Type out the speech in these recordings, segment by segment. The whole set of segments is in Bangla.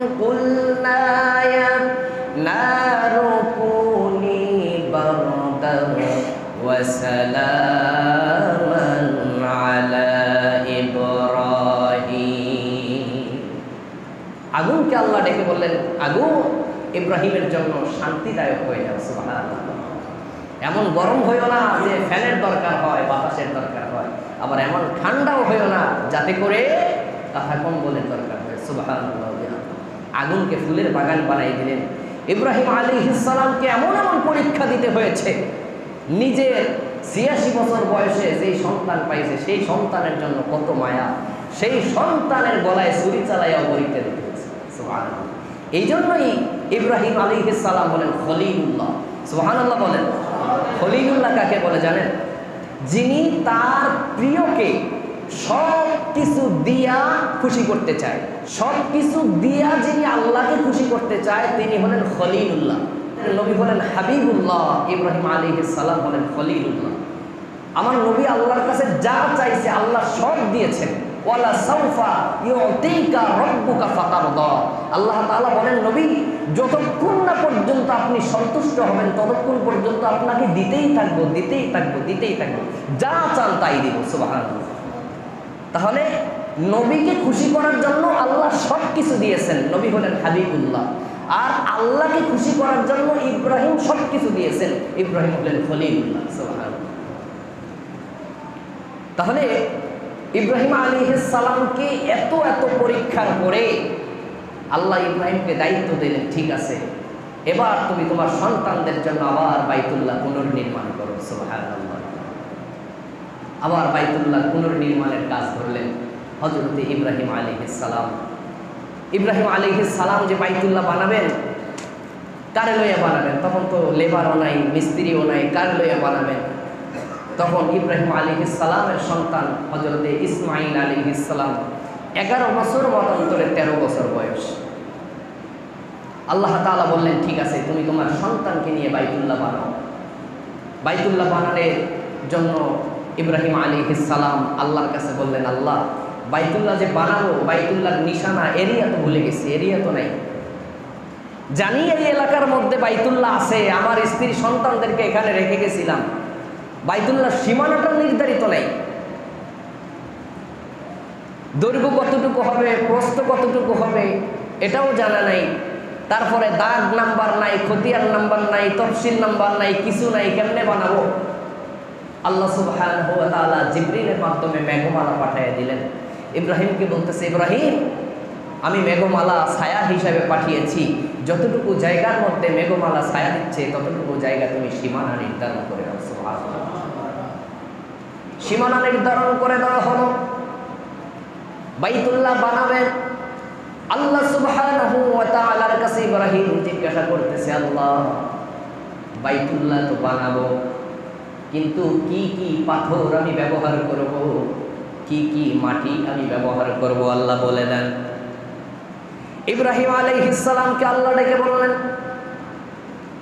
قلنا يا نار كوني بردا وسلاما على إبراهيم আগুনকে আল্লাহ ডেকে বললেন আগুন ইব্রাহিমের জন্য শান্তিদায়ক হয়ে যাও সুবহানাল্লাহ এমন গরম হইও না যে ফ্যানের দরকার হয় বাতাসের দরকার হয় আবার এমন ঠান্ডাও হইও না যাতে করে কাহা কম্বলের দরকার হয় সুবহানাল্লাহ আগুনকে ফুলের বাগান বানাই দিলেন। ইব্রাহিম আলী ইসালামকে এমন এমন পরীক্ষা দিতে হয়েছে। নিজের ছিয়াশি বছর বয়সে যেই সন্তান পাইছে, সেই সন্তানের জন্য কত মায়া। সেই সন্তানের গলায় ছুরি চালাইয়া পরীক্ষা দিতে হয়েছে। এই জন্যই ইব্রাহিম আলী সালাম বলেন খলিলুল্লাহ। সুবহানাল্লাহ বলেন। খলিলুল্লাহ কাকে বলে জানেন? যিনি তার প্রিয়কে সব কিছু দিয়া খুশি করতে চায়। সব কিছু দিয়া যিনি আল্লাহকে খুশি করতে চায়, তিনি হলেন খলিলুল্লাহ। নবী হলেন হাবিবুল্লাহ, ইব্রাহিম আলী সালাম হলেন খলিলুল্লাহ। আমার নবী আল্লাহর কাছে যা চাইছে আল্লাহ সব দিয়েছেন। আল্লাহ বলেন, নবী, যতক্ষণ না পর্যন্ত আপনি সন্তুষ্ট হবেন, ততক্ষণ পর্যন্ত আপনাকে দিতেই থাকব দিতেই থাকব দিতেই থাকব। যা চান তাই দিব, সুবহানাল্লাহ। তাহলে নবীকে খুশি করার জন্য আল্লাহ সব কিছু দিয়েছেন। নবী হলেন হাবিবুল্লাহ। আর আল্লাহকে খুশি করার জন্য ইব্রাহিম সব কিছু দিয়েছেন। ইব্রাহিম হলেন খলিলুল্লাহ তাহলে ইব্রাহিম আলী সালামকে এত এত পরীক্ষার পরে আল্লাহ ইব্রাহিমকে দায়িত্ব দিলেন, ঠিক আছে। এবার তুমি তোমার সন্তানদের জন্য আবার বাইতুল্লাহ পুনর্নির্মাণ করো, সুবহানাল্লাহ। আবার বাইতুল্লাহ পুনর্নির্মাণের কাজ ধরলেন হজরত ইব্রাহিম সালাম। ইব্রাহিম সালাম যে বাইতুল্লাহ বানাবেন, কারে লইয়া বানাবেন? তখন তো লেবারও নাই, মিস্ত্রিও নাই, কার লইয়া বানাবেন? তখন ইব্রাহিম সালামের সন্তান হজরতে ইসমাইল আলী ইসলাম এগারো বছর মতান্তরে তেরো বছর বয়স। আল্লাহ তাআলা বললেন, ঠিক আছে, তুমি তোমার সন্তানকে নিয়ে বাইতুল্লাহ বানাও। বাইতুল্লাহ বানানোর জন্য ইব্রাহিম আলী সালাম আল্লাহর কাছে বললেন, আল্লাহ, বাইতুল্লাহ যে বানাবো বাইতুল্লাহর নিশানা এরিয়া তো ভুলে গেছি এরিয়া তো নাই। জানি এই এলাকার মধ্যে বাইতুল্লাহ আছে, আমার স্ত্রী সন্তানদেরকে এখানে রেখে গেছিলাম। বাইতুল্লাহ সীমানাটা নির্ধারিত নাই। দৈর্ঘ্য কতটুকু হবে, প্রস্থ কতটুকু হবে, এটাও জানা নাই। তারপরে দাগ নাম্বার নাই খতিয়ার নাম্বার নাই, তফসিল নাম্বার নাই, কিছু নাই, কেমনে বানাবো? আল্লাহ তাআলা জিবরিলের মাধ্যমে মেঘমালা পাঠিয়ে দিলেন। ইব্রাহিমকে বলতেছে, ইব্রাহিম, আমি মেঘমালা ছায়া হিসাবে পাঠিয়েছি। যতটুকু জায়গার মধ্যে মেঘমালা ছায়া দিচ্ছে, ততটুকু জায়গা তুমি সীমানা নির্ধারণ করে দাও। সীমানা নির্ধারণ করে দেওয়া হলো। বাইতুল্লাহ বানাবেন। আল্লাহ তাআলার কাছে ইব্রাহিম জিজ্ঞাসা করতেছে, আল্লাহ, বাইতুল্লাহ তো বানাবো কিন্তু কি কি পাথর আমি ব্যবহার করব? কি কি মাটি আমি ব্যবহার করব? আল্লাহ বলে দেন ইব্রাহিম আলাইহিস সালামকে আল্লাহ ডেকে বললেন,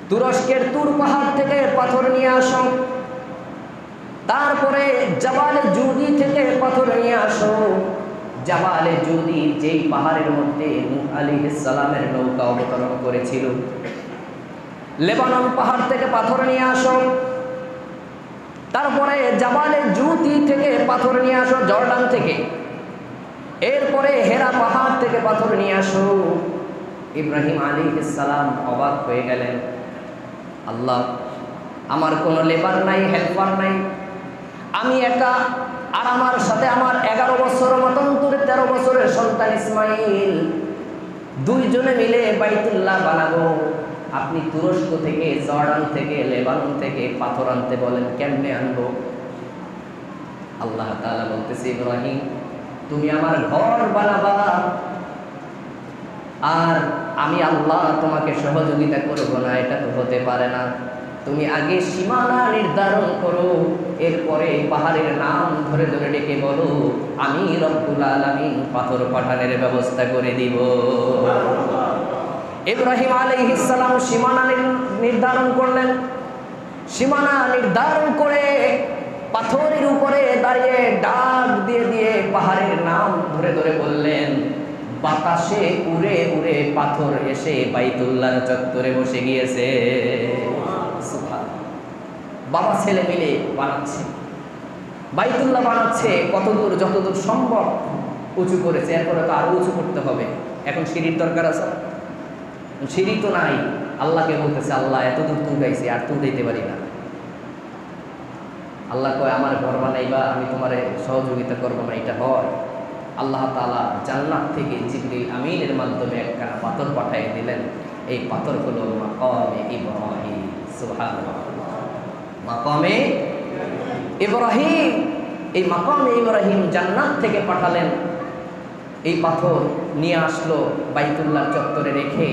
তুরস্কের তুর পাহাড় থেকে পাথর নিয়ে আসো। তারপরে জাবালে জুদি থেকে পাথর নিয়ে আসো। জাবালে জুদি যেই পাহাড়ের মধ্যে নূহ আলাইহিস সালামের নৌকা অবতরণ করেছিল। লেবানন পাহাড় থেকে পাথর নিয়ে আসো। তারপরে জাবালে জুতি থেকে পাথর নিয়ে আসো, জর্ডান থেকে। এরপরে হেরা পাহাড় থেকে পাথর নিয়ে আসো। ইব্রাহিম আলী সালাম অবাক হয়ে গেলেন। আল্লাহ, আমার কোনো লেবার নাই, হেল্পার নাই। আমি একা, আর আমার সাথে আমার এগারো বছর মতন দূরে তেরো বছরের সন্তান ইসমাইল। দুইজনে মিলে বাইতুল্লাহ বানাবো। আপনি তুরস্ক থেকে, জর্ডান থেকে, লেবানন থেকে পাথর আনতে বলেন, কেমনে আনব? আল্লাহ তাআলা বলতেছে, ইব্রাহিম, তুমি আমার ঘর বানাবা। আর আমি আল্লাহ তোমাকে সহযোগিতা করব না, এটা তো হতে পারে না। তুমি আগে সীমানা নির্ধারণ করো, এরপরে পাহাড়ের নাম ধরে ধরে ডেকে বলো, আমি রব্বুল আলামিন পাথর পাঠানের ব্যবস্থা করে দিব। ইব্রাহিম আলাইহিস সালাম সীমানা নির- নির্ধারণ করলেন। সীমানা নির্ধারণ করে পাথরের উপরে দাঁড়িয়ে ডাক দিয়ে দিয়ে পাহাড়ের নাম ধরে ধরে বললেন, বাতাসে উড়ে উড়ে পাথর এসে বাইতুল্লাহর চত্বরে বসে গিয়েছে। বাবা, ছেলে মিলে বানাচ্ছে। বাইতুল্লাহ বানাচ্ছে কতদূর যতদূর সম্ভব উঁচু করেছে। এরপরে তো আরও উঁচু করতে হবে। এখন সিঁড়ির দরকার আছে? সিঁড়ি তো নাই। আল্লাহকে বলতেছে, আল্লাহ, এতদূর তুই গাইছি আর দিতে পারি না। আল্লাহ কয়, আমার ঘর বানাইবা, আমি তোমার সহযোগিতা করব না, এটা হয় আল্লাহ তালা জান্নাত থেকে জিবরিল আমিনের মাধ্যমে একখানা পাথর পাঠিয়ে দিলেন। এই পাথর হলো মাকামে ইব্রাহিম, সুবহানাল্লাহ। মাকামে ইব্রাহিম, এই মাকামে ইব্রাহিম জান্নাত থেকে পাঠালেন। এই পাথর নিয়ে আসলো বাইতুল্লাহ চত্বরে রেখে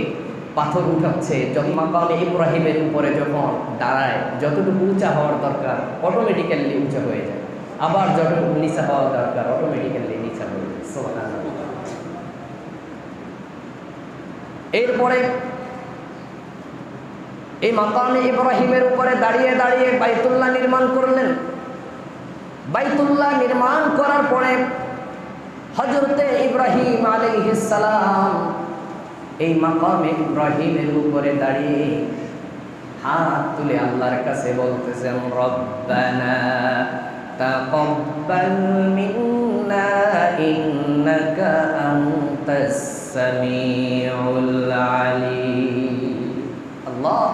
পাথর উঠাচ্ছে, যখন মাকামে ইব্রাহিমের উপরে যখন দাঁড়ায়, যতটুকু উঁচা হওয়ার দরকার অটোমেটিক্যালি উঁচা হয়ে যায়। আবার যতটুকু নিচা হওয়ার দরকার অটোমেটিক্যালি নিচা হয়ে যায়। এরপরে এই মাকামে ইব্রাহিমের উপরে দাঁড়িয়ে দাঁড়িয়ে বাইতুল্লাহ নির্মাণ করলেন। বাইতুল্লাহ নির্মাণ করার পরে হজরতে ইব্রাহিম আলী সালাম এই মাকামে ইব্রাহিমের উপরে দাঁড়িয়ে হাত তুলে আল্লাহর কাছে বলতেছেন, রব্বানা তাকাব্বাল মিন্না ইন্নাকা আনতাস সামিউল আলিম। আল্লাহ,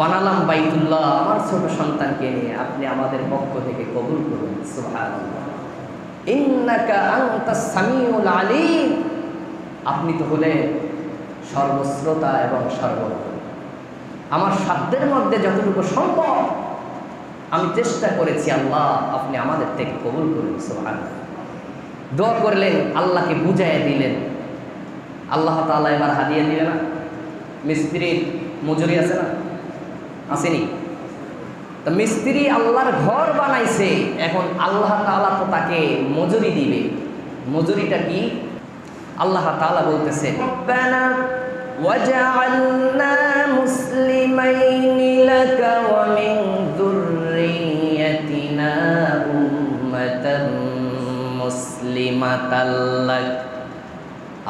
বানালাম বাইতুল্লাহ আমার ছোট সন্তানকে নিয়ে, আপনি আমাদের পক্ষ থেকে কবুল করুন, সুবহানাল্লাহ। ইন্নাকা আনতাস সামিউল আলিম। আপনি তো হলেন সর্বশ্রোতা এবং সর্বজ্ঞ। আমার সাধ্যের মধ্যে যতটুকু সম্ভব আমি চেষ্টা করেছি আল্লাহ আপনি আমাদের থেকে কবুল করুন, সুবহানাল্লাহ। দোয়া করলেন, আল্লাহকে বুঝাইয়া দিলেন। আল্লাহ তাআলা এবার হাদিয়া দিবে না? মিস্ত্রির মজুরি আছে না? আসেনি? তো মিস্ত্রি আল্লাহর ঘর বানাইছে, এখন আল্লাহ তাআলা তো তাকে মজুরি দিবে। মজুরিটা কি? আল্লাহ তাআলা বলতেছে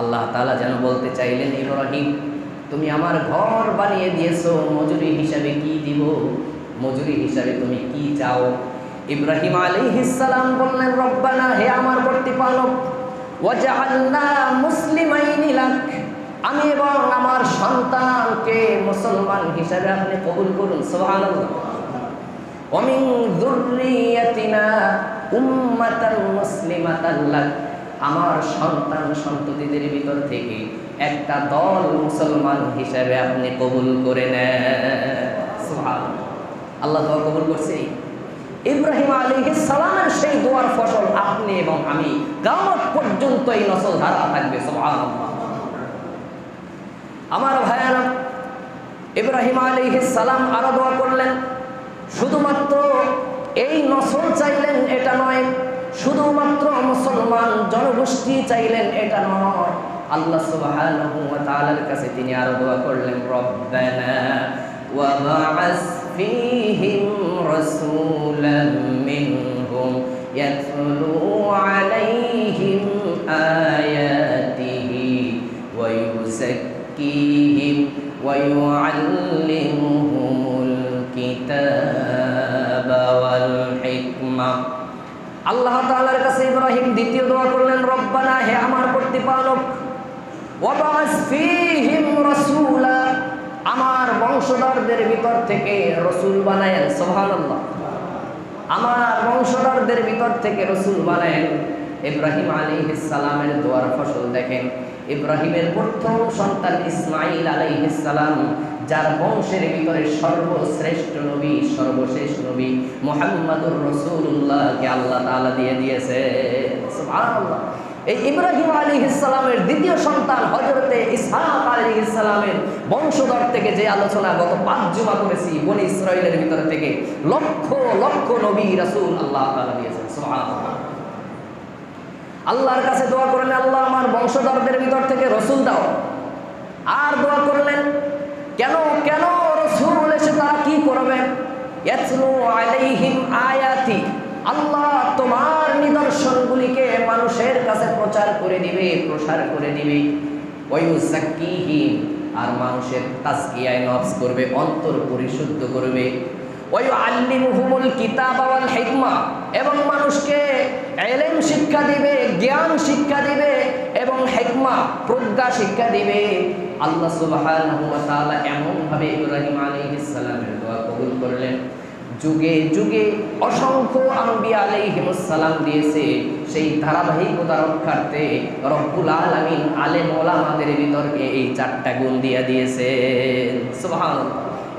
আল্লাহ তাআলা যেন বলতে চাইলেন, ইব্রাহিম, তুমি আমার ঘর বানিয়ে দিয়েছ, মজুরি হিসাবে কি দিব? মজুরি হিসাবে তুমি কি চাও? ইব্রাহিম আলী সালাম বললেন, রব্বানা, হে আমার প্রতিপালক আমি এবং আমার সন্তানকে মুসলমান হিসাবে আপনি কবুল করুন সোহান অমিং দুর্রিয়াতিনা উম্মাতাল মুসলিমাতাল্লাহ আমার সন্তান সন্ততিদের ভিতর থেকে একটা দল মুসলমান হিসাবে আপনি কবুল করে নেন আল্লাহ দল কবুল করছে ইব্রাহিম আলী সালামের সেই দোয়ার ফসল আপনি এবং আমি। কামত পর্যন্ত এই নসল ধারা থাকবে আমার ভাইয়ারা, ইব্রাহিম আলী সালাম আরও দোয়া করলেন, শুধুমাত্র এই নসল চাইলেন এটা নয়, শুধুমাত্র মুসলমান জনগোষ্ঠী চাইলেন এটা নয়। আল্লাহ সুবহানাহু কাছে তিনি আরও দোয়া করলেন, রব্বানা ওয়া বা'আস ফীহিম ওয়া ইউযাক্কিহিম ওয়া ইউআল্লিমুহুমুল কিতাবা ওয়াল হিকমা আল্লাহ তাআলার কাছে ইব্রাহিম দ্বিতীয় দোয়া করলেন, রব্বানা, হে আমার প্রতিপালক, ওয়াবাস ফীহিম রাসূলা আমার বংশধরদের ভিতর থেকে রসুল বানায়েন, সুবহানাল্লাহ। আমার বংশধরদের ভিতর থেকে রসুল বানায় ইব্রাহিম আলী সালামের দোয়ার ফসল দেখেন। ইব্রাহিমের প্রথম সন্তান ইসমাইল সালাম, যার বংশের ভিতরে সর্বশ্রেষ্ঠ নবী, সর্বশেষ নবী মোহাম্মদুর রসুল্লাহকে আল্লাহ তালা দিয়ে দিয়েছে। সুবহানাল্লাহ। এই ইব্রাহিম আলী ইসলামের দ্বিতীয় সন্তান হজরতে ইসহাক আলী ইসলামের বংশধর থেকে যে আলোচনা গত পাঁচ জুমা করেছি, বনি ইসরায়েলের ভিতর থেকে লক্ষ লক্ষ নবী রাসূল আল্লাহ দিয়েছেন আল্লাহর কাছে দোয়া করলেন, আল্লাহ আমার বংশধরদের ভিতর থেকে রসুল দাও। আর দোয়া করলেন, কেন কেন রসুল এসে তারা কি করবে? ইয়াতলু আলাইহিম আয়াতি। আল্লাহ তোমার নিদর্শনগুলিকে মানুষের কাছে প্রচার করে দিবে, প্রসার করে দিবে। আর মানুষের তাজকিয়ায় নফস করবে, অন্তর পরিশুদ্ধ করবে। ওয়ুআল্লিমুহুমুল কিতাবা ওয়াল হিকমা, এবং মানুষকে এলেম শিক্ষা দিবে, জ্ঞান শিক্ষা দিবে, এবং হেকমা, প্রজ্ঞা শিক্ষা দিবে। আল্লাহ সুবহানাহু ওয়া তাআলা এমন ভাবে ইব্রাহিম আলাইহিস সালামের দোয়া কবুল করলেন। যুগে যুগে অসংখ্য আম্বিয়া আলাইহিমুস সালাম দিয়েছে সেই ধারাবাহিকতা রক্ষার্থে রব্বুল আলামিন আলেম ওলামাদের ভিতরকে এই চারটা গুণ দিয়া দিয়েছে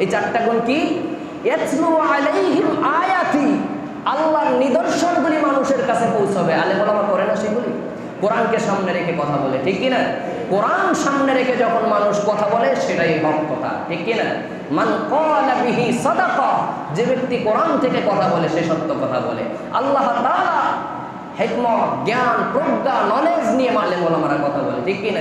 এই চারটা গুণ কি? আয়াতি। আল্লাহর নিদর্শনগুলি মানুষের কাছে পৌঁছবে। আলেম করে না সেগুলি? কোরআনকে সামনে রেখে কথা বলে, ঠিক কিনা? কোরআন সামনে রেখে যখন মানুষ কথা বলে, সেটাই হক কথা, ঠিক কিনা? মান যে ব্যক্তি কোরআন থেকে কথা বলে, সে সত্য কথা বলে। আল্লাহ তাআলা জ্ঞান, প্রজ্ঞা নলেজ নিয়ে মালে মোলামারা কথা বলে, ঠিক কিনা?